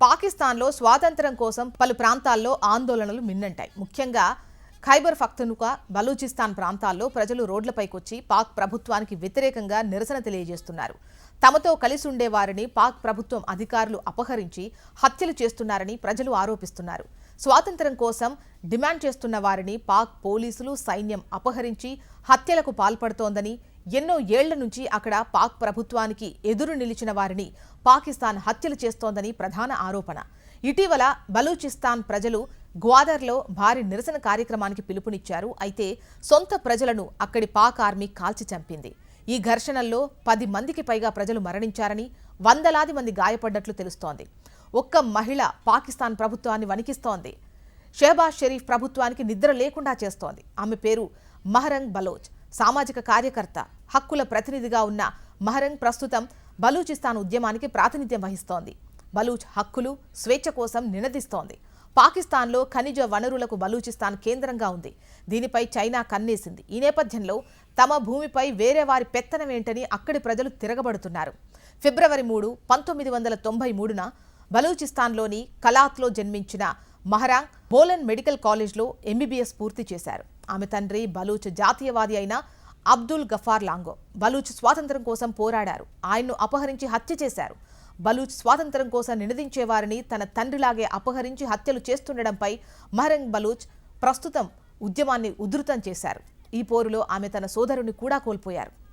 పాకిస్తాన్లో స్వాతంత్రం కోసం పలు ప్రాంతాల్లో ఆందోళనలు మిన్నంటాయి. ముఖ్యంగా ఖైబర్ పఖ్తూన్ఖా బలూచిస్తాన్ ప్రాంతాల్లో ప్రజలు రోడ్లపైకొచ్చి పాక్ ప్రభుత్వానికి వ్యతిరేకంగా నిరసన తెలియజేస్తున్నారు. తమతో కలిసి ఉండే వారిని పాక్ ప్రభుత్వం అధికారులు అపహరించి హత్యలు చేస్తున్నారని ప్రజలు ఆరోపిస్తున్నారు. స్వాతంత్రం కోసం డిమాండ్ చేస్తున్న వారిని పాక్ పోలీసులు సైన్యం అపహరించి హత్యలకు పాల్పడుతోందని ఎన్నో ఏళ్ళ నుంచి అక్కడ పాక్ ప్రభుత్వానికి ఎదురు నిలిచిన వారిని పాకిస్తాన్ హత్యలు చేస్తోందని ప్రధాన ఆరోపణ. ఇటీవల బలూచిస్తాన్ ప్రజలు గ్వాదర్లో భారీ నిరసన కార్యక్రమానికి పిలుపునిచ్చారు. అయితే సొంత ప్రజలను అక్కడి పాక్ ఆర్మీ కాల్చి చంపింది. ఈ ఘర్షణల్లో పది మందికి పైగా ప్రజలు మరణించారని వందలాది మంది గాయపడ్డట్లు తెలుస్తోంది. ఒక్క మహిళ పాకిస్తాన్ ప్రభుత్వాన్ని వణికిస్తోంది. షెహబాజ్ షరీఫ్ ప్రభుత్వానికి నిద్ర లేకుండా చేస్తోంది. ఆమె పేరు మహరంగ్ బలోచ్. సామాజిక కార్యకర్త హక్కుల ప్రతినిధిగా ఉన్న మహరంగ్ ప్రస్తుతం బలూచిస్తాన్ ఉద్యమానికి ప్రాతినిధ్యం వహిస్తోంది. బలూచ్ హక్కులు స్వేచ్ఛ కోసం నినదిస్తోంది. పాకిస్తాన్లో ఖనిజ వనరులకు బలూచిస్తాన్ కేంద్రంగా ఉంది. దీనిపై చైనా కన్నేసింది. ఈ నేపథ్యంలో తమ భూమిపై వేరే వారి పెత్తనమేంటని అక్కడి ప్రజలు తిరగబడుతున్నారు. ఫిబ్రవరి మూడు పంతొమ్మిది వందల తొంభై మూడున బలూచిస్తాన్లోని కలాత్లో జన్మించిన మహరాంగ్ బోలన్ మెడికల్ కాలేజ్లో ఎంబీబీఎస్ పూర్తి చేశారు. ఆమె తండ్రి బలూచ్ జాతీయవాది అయిన అబ్దుల్ గఫార్ లాంగో బలూచ్ స్వాతంత్రం కోసం పోరాడారు. ఆయన్ను అపహరించి హత్య చేశారు. బలూచ్ స్వాతంత్రం కోసం నినదించేవారిని తన తండ్రిలాగే అపహరించి హత్యలు చేస్తుండడంపై మహరంగ్ బలూచ్ ప్రస్తుతం ఉద్యమాన్ని ఉధృతం చేశారు. ఈ పోరులో ఆమె తన సోదరుని కూడా కోల్పోయారు.